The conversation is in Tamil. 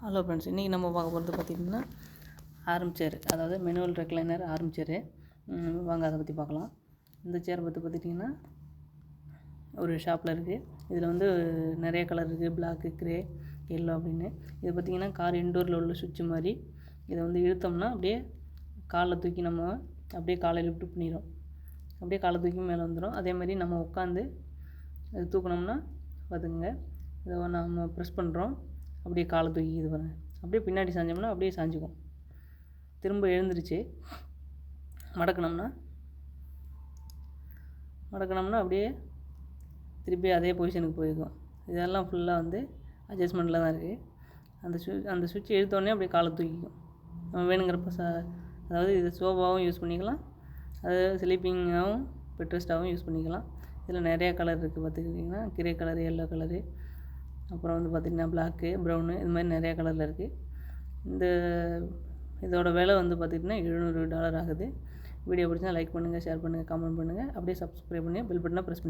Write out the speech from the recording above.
ஹலோ ஃப்ரெண்ட்ஸ் இன்றைக்கி நம்ம பார்க்க போகிறது பார்த்திங்கன்னா ஆர்ம் அதாவது மெனுவல் ரெக்லைனர் ஆர்ம் வாங்க அதை பற்றி பார்க்கலாம். இந்த சேர் பற்றி பார்த்துட்டிங்கன்னா ஒரு ஷாப்பில் இருக்குது இதில் வந்து நிறைய கலர் இருக்குது பிளாக்கு க்ரே எல்லோ அப்படின்னு. இது பார்த்திங்கன்னா கார் இன்டோரில் உள்ள சுவிட்சு மாதிரி. இதை வந்து இழுத்தோம்னா அப்படியே காலை தூக்கி நம்ம அப்படியே காலை லிஃப்ட் பண்ணிடும் அப்படியே காலை தூக்கி மேலே வந்துடும் அதே மாதிரி நம்ம உட்காந்து அது தூக்குனோம்னா பார்த்துக்குங்க இதை நம்ம ப்ரெஸ் பண்ணுறோம் அப்படியே காலை தூக்கி இது பண்ண. அப்படியே பின்னாடி சாஞ்சோம்னா அப்படியே சாஞ்சிக்கும். திரும்ப எழுந்துருச்சு. மடக்கணும்னா மடக்கணும்னா அப்படியே திருப்பி அதே பொசிஷனுக்கு போயிருக்கும் இதெல்லாம் ஃபுல்லாக வந்து அட்ஜஸ்ட்மெண்ட்டில் தான் இருக்குது அந்த ஸ்வி அந்த சுவிட்ச் எடுத்தோடனே அப்படியே காலை தூக்கிக்கும். நம்ம வேணுங்கிறப்ப ச அதாவது இது சோஃபாவும் யூஸ் பண்ணிக்கலாம். அது ஸ்லீப்பிங்காகவும் பெட்ரெஸ்ட்டாகவும் யூஸ் பண்ணிக்கலாம். இதில் நிறையா கலர் இருக்குது பார்த்துக்கிட்டிங்கன்னா. கிரே கலரு எல்லோ கலரு அப்புறம் வந்து பார்த்திங்கன்னா பிளாக்கு ப்ரௌனு இது மாதிரி நிறையா கலரில் இருக்குது இந்த இதோட விலை வந்து பார்த்திங்கன்னா எழுநூறு டாலர் ஆகுது. வீடியோ பிடிச்சா லைக் பண்ணுங்கள் ஷேர் பண்ணுங்கள் கமெண்ட் பண்ணுங்கள் அப்படியே சப்ஸ்கிரைப் பண்ணி பெல் பட்டனை ப்ரெஸ் பண்ணி